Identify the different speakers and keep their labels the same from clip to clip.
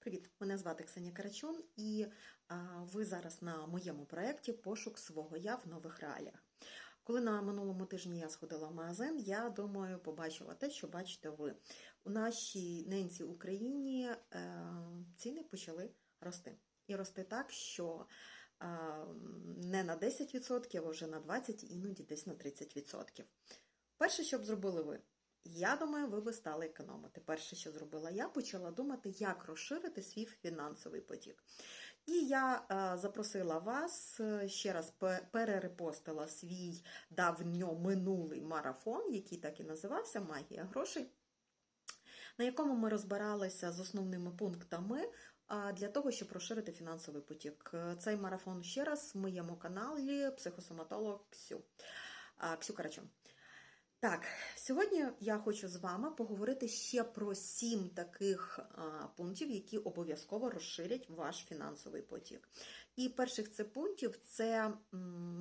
Speaker 1: Привіт! Мене звати Ксенія Карачун, і ви зараз на моєму проєкті Пошук свого я в нових реаліях. Коли на минулому тижні я сходила в магазин, я думаю, побачила те, що бачите ви. У нашій ненці Україні е, ціни почали рости. І рости так, що не на 10%, а вже на 20%, іноді десь на 30%. Перше, що б зробили ви, я думаю, ви би стали економити. Перше, що зробила я, почала думати, як розширити свій фінансовий потік. І я е, запросила вас е, ще раз перерепостила свій давньо минулий марафон, який так і називався Магія грошей, на якому ми розбиралися з основними пунктами для того, щоб розширити фінансовий потік. Е, Цей марафон ще раз в моєму каналі психосоматолог Ксю. Ксю Карачун. Так, сьогодні я хочу з вами поговорити ще про сім таких пунктів, які обов'язково розширять ваш фінансовий потік. І перших це пунктів це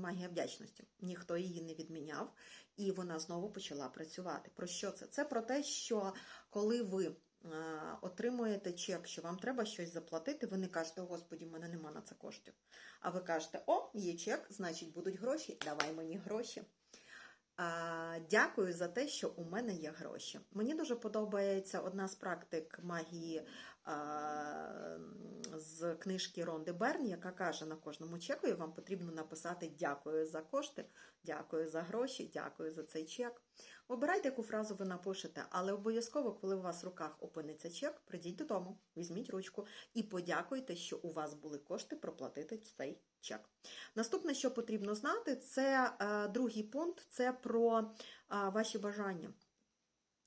Speaker 1: магія вдячності. Ніхто її не відміняв, і вона знову почала працювати. Про що це? Це про те, що коли ви отримуєте чек, що вам треба щось заплатити, ви не кажете, господі, в мене нема на це коштів. А ви кажете, о, є чек, значить будуть гроші, давай мені гроші. Дякую за те, що у мене є гроші. Мені дуже подобається одна з практик магії з книжки Ронди Берн, яка каже на кожному чеку, вам потрібно написати дякую за кошти, дякую за гроші, дякую за цей чек. Обирайте, яку фразу ви напишете, але обов'язково, коли у вас в руках опиниться чек, прийдіть додому, візьміть ручку і подякуйте, що у вас були кошти проплатити цей чек. Наступне, що потрібно знати, це е, другий пункт це про е, ваші бажання.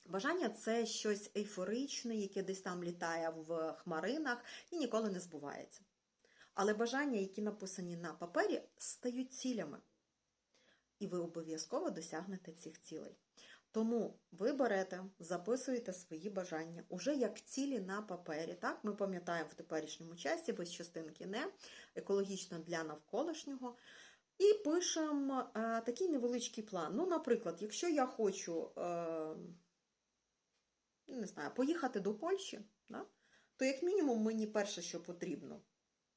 Speaker 1: Бажання це щось ейфоричне, яке десь там літає в хмаринах і ніколи не збувається. Але бажання, які написані на папері, стають цілями. І ви обов'язково досягнете цих цілей. Тому ви берете, записуєте свої бажання уже як цілі на папері. Так, ми пам'ятаємо в теперішньому часі без частинки не екологічно для навколишнього. І пишемо е, такий невеличкий план. Ну, наприклад, якщо я хочу е, не знаю, поїхати до Польщі, да, то як мінімум мені перше, що потрібно,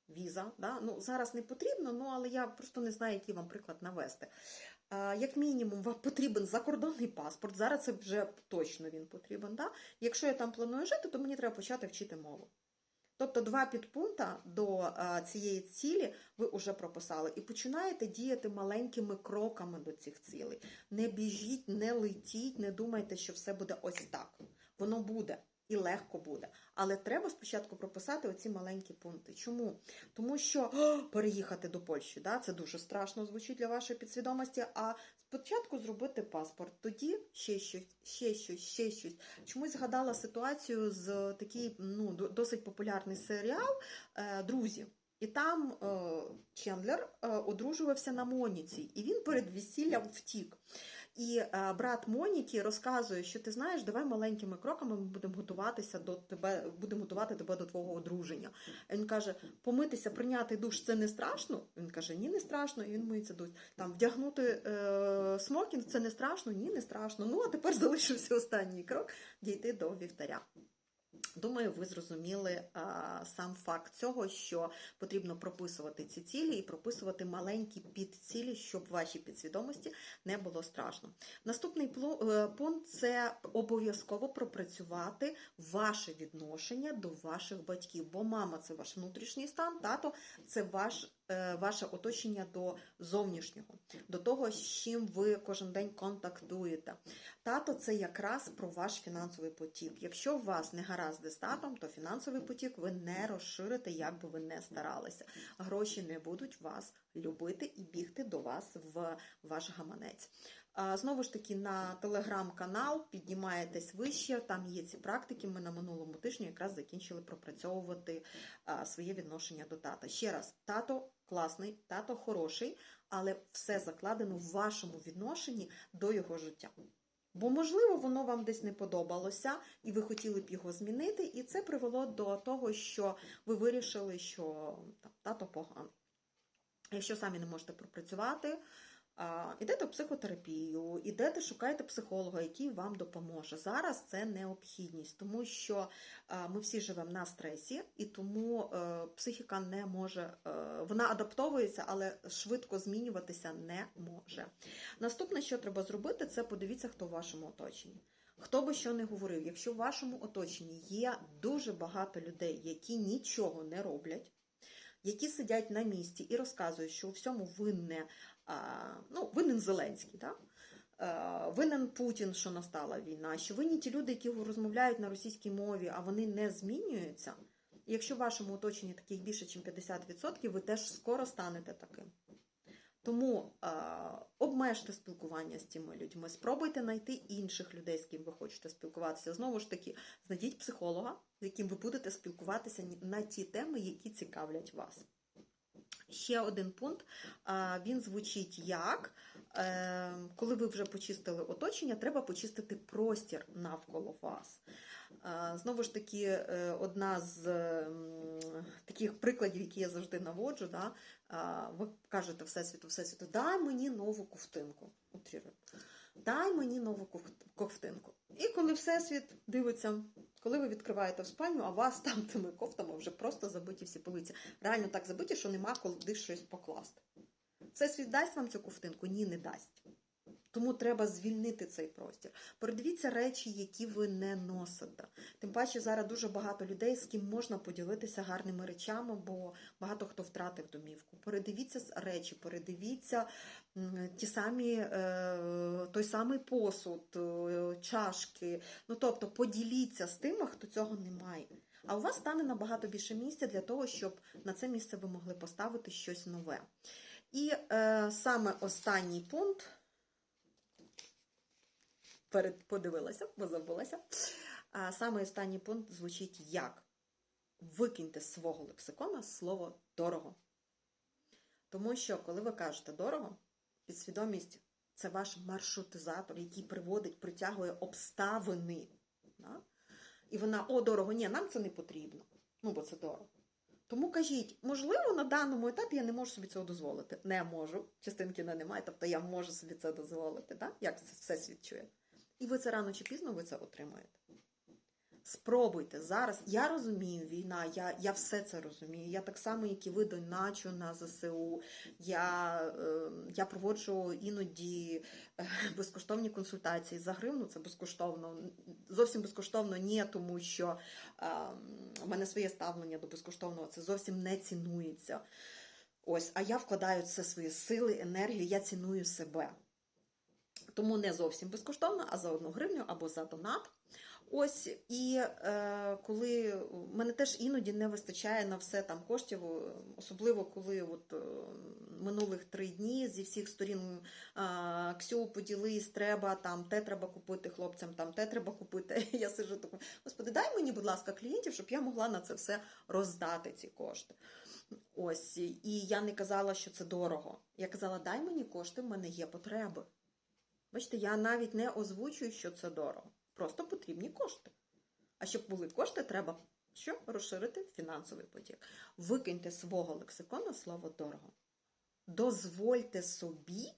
Speaker 1: віза. Да? Ну, зараз не потрібно, ну, але я просто не знаю, який вам приклад навести. Як мінімум, вам потрібен закордонний паспорт. Зараз це вже точно він потрібен. Да? Якщо я там планую жити, то мені треба почати вчити мову. Тобто два підпункта до цієї цілі ви вже прописали і починаєте діяти маленькими кроками до цих цілей. Не біжіть, не летіть, не думайте, що все буде ось так. Воно буде і легко буде. Але треба спочатку прописати оці маленькі пункти. Чому? Тому що переїхати до Польщі, да, це дуже страшно звучить для вашої підсвідомості. А спочатку зробити паспорт, тоді ще щось, ще щось, ще щось. Чомусь згадала ситуацію з такий ну, досить популярний серіал е, Друзі. І там е, Чендлер е, одружувався на Моніці, і він перед весіллям втік. І е, брат Моніки розказує, що ти знаєш, давай маленькими кроками ми будемо готуватися до тебе, будемо готувати тебе до твого одруження. Він каже: помитися, прийняти душ це не страшно. Він каже, ні, не страшно. І він миється душ. Там вдягнути е, смокінг це не страшно, ні, не страшно. Ну а тепер залишився останній крок дійти до вівтаря. Думаю, ви зрозуміли сам факт цього, що потрібно прописувати ці цілі і прописувати маленькі підцілі, щоб вашій підсвідомості не було страшно. Наступний е, пункт це обов'язково пропрацювати ваше відношення до ваших батьків, бо мама це ваш внутрішній стан, тато це ваш. е, Ваше оточення до зовнішнього, до того, з чим ви кожен день контактуєте. Тато це якраз про ваш фінансовий потік. Якщо у вас не гаразди з татом, то фінансовий потік ви не розширите, як би ви не старалися. Гроші не будуть вас любити і бігти до вас в ваш гаманець. Знову ж таки, на телеграм-канал піднімаєтесь вище, там є ці практики. Ми на минулому тижні якраз закінчили пропрацьовувати своє відношення до тата. Ще раз, тато класний, тато хороший, але все закладено в вашому відношенні до його життя. Бо, можливо, воно вам десь не подобалося, і ви хотіли б його змінити, і це привело до того, що ви вирішили, що там, тато поганий. Якщо самі не можете пропрацювати, Ідете в психотерапію, ідете, шукаєте психолога, який вам допоможе. Зараз це необхідність, тому що ми всі живемо на стресі, і тому е, психіка не може, е, вона адаптовується, але швидко змінюватися не може. Наступне, що треба зробити, це подивіться, хто в вашому оточенні. Хто би що не говорив, якщо в вашому оточенні є дуже багато людей, які нічого не роблять, які сидять на місці і розказують, що у всьому винне, ну, винен Зеленський, так? Е, Винен Путін, що настала війна, що винні ті люди, які розмовляють на російській мові, а вони не змінюються. Якщо в вашому оточенні таких більше, ніж 50%, ви теж скоро станете таким. Тому е, обмежте спілкування з цими людьми, спробуйте знайти інших людей, з ким ви хочете спілкуватися. Знову ж таки, знайдіть психолога, з яким ви будете спілкуватися на ті теми, які цікавлять вас. Ще один пункт. Він звучить як, е, коли ви вже почистили оточення, треба почистити простір навколо вас. Знову ж таки, е, одна з таких прикладів, які я завжди наводжу, да, ви кажете Всесвіту, Всесвіту, дай мені нову ковтинку. Дай мені нову ковтинку. І коли Всесвіт дивиться, коли ви відкриваєте в спальню, а вас там тими кофтами вже просто забиті всі полиці. Реально так забиті, що нема куди щось покласти. Це світ дасть вам цю ковтинку? Ні, не дасть. Тому треба звільнити цей простір. Передивіться речі, які ви не носите. Тим паче зараз дуже багато людей, з ким можна поділитися гарними речами, бо багато хто втратив домівку. Передивіться речі, передивіться ті самі, е, той самий посуд, е, чашки. Ну тобто поділіться з тими, хто цього не має. А у вас стане набагато більше місця для того, щоб на це місце ви могли поставити щось нове. І е, саме останній пункт перед подивилася, бо забулася. А саме останній пункт звучить як: викиньте з свого лексикона слово дорого. Тому що, коли ви кажете дорого, підсвідомість це ваш маршрутизатор, який приводить, притягує обставини. Да? І вона, о, дорого, ні, нам це не потрібно. Ну, бо це дорого. Тому кажіть, можливо, на даному етапі я не можу собі цього дозволити. Не можу. Частинки на немає, тобто я можу собі це дозволити. Да? Як це все свідчує? І ви це рано чи пізно ви це отримаєте. Спробуйте зараз. Я розумію війна, я, я все це розумію. Я так само, як і ви доначу на ЗСУ. Я, е, я проводжу іноді е, безкоштовні консультації за гривну. Це безкоштовно. Зовсім безкоштовно ні, тому що е, в мене своє ставлення до безкоштовного це зовсім не цінується. Ось, а я вкладаю в це свої сили, енергію, я ціную себе. Тому не зовсім безкоштовно, а за одну гривню або за донат. Ось і е, коли мене теж іноді не вистачає на все там коштів, особливо коли от е, минулих три дні зі всіх сторін е, Ксю поділись, треба там те треба купити хлопцям, там те треба купити. Я сижу таку, господи, дай мені, будь ласка, клієнтів, щоб я могла на це все роздати ці кошти. Ось і я не казала, що це дорого. Я казала, дай мені кошти, в мене є потреби. Бачите, я навіть не озвучую, що це дорого. Просто потрібні кошти. А щоб були кошти, треба що? Розширити фінансовий потік. Викиньте свого лексикона слово дорого. Дозвольте собі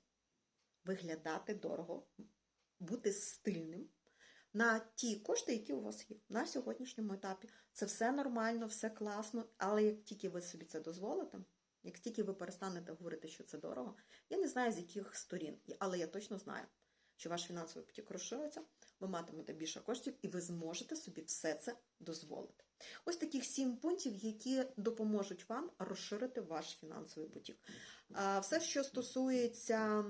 Speaker 1: виглядати дорого, бути стильним на ті кошти, які у вас є на сьогоднішньому етапі. Це все нормально, все класно, але як тільки ви собі це дозволите, як тільки ви перестанете говорити, що це дорого, я не знаю з яких сторін, але я точно знаю, що ваш фінансовий потік розшириться, ви матимете більше коштів, і ви зможете собі все це дозволити. Ось таких сім пунктів, які допоможуть вам розширити ваш фінансовий потік. Все, що стосується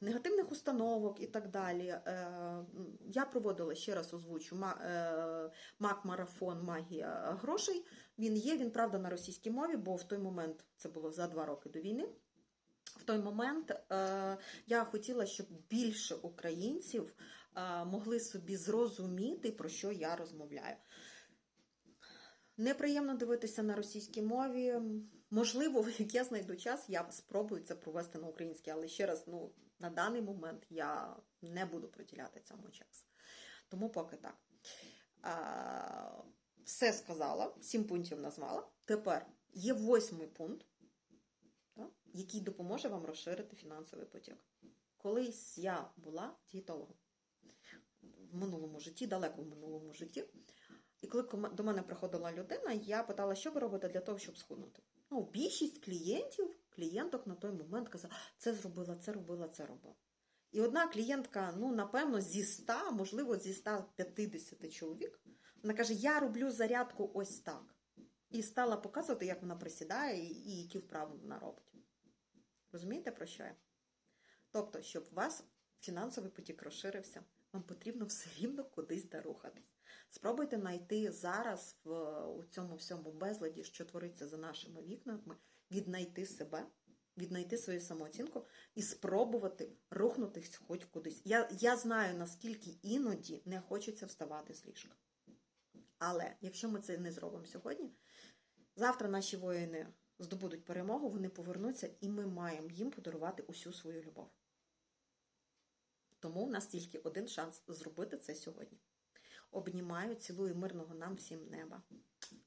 Speaker 1: негативних установок і так далі, е, я проводила ще раз озвучу е, мак-марафон Магія грошей. Він є, він правда на російській мові, бо в той момент це було за два роки до війни. В той момент е, я хотіла, щоб більше українців е, могли собі зрозуміти, про що я розмовляю. Неприємно дивитися на російській мові. Можливо, як я знайду час, я спробую це провести на українській, але ще раз, ну, на даний момент я не буду приділяти цьому час. Тому поки так. А, все сказала, сім пунктів назвала. Тепер є восьмий пункт. Який допоможе вам розширити фінансовий потік. Колись я була дієтологом в минулому житті, далеко в минулому житті. І коли до мене приходила людина, я питала, що ви робите для того, щоб схуднути. Ну, більшість клієнтів, клієнток на той момент казала, це зробила, це робила, це робила. І одна клієнтка, ну, напевно, зі 100, можливо, зі 150 чоловік, вона каже: Я роблю зарядку ось так. І стала показувати, як вона присідає і які вправи вона робить. Розумієте, про що я? Тобто, щоб у вас фінансовий потік розширився, вам потрібно все рівно кудись дорухатись. Спробуйте знайти зараз в у цьому всьому безладі, що твориться за нашими вікнами, віднайти себе, віднайти свою самооцінку і спробувати рухнутись хоч кудись. Я, я знаю, наскільки іноді не хочеться вставати з ліжка. Але якщо ми це не зробимо сьогодні, завтра наші воїни здобудуть перемогу, вони повернуться, і ми маємо їм подарувати усю свою любов. Тому в нас тільки один шанс зробити це сьогодні. Обнімаю, цілую мирного нам всім неба.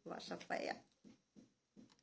Speaker 1: Ваша фея.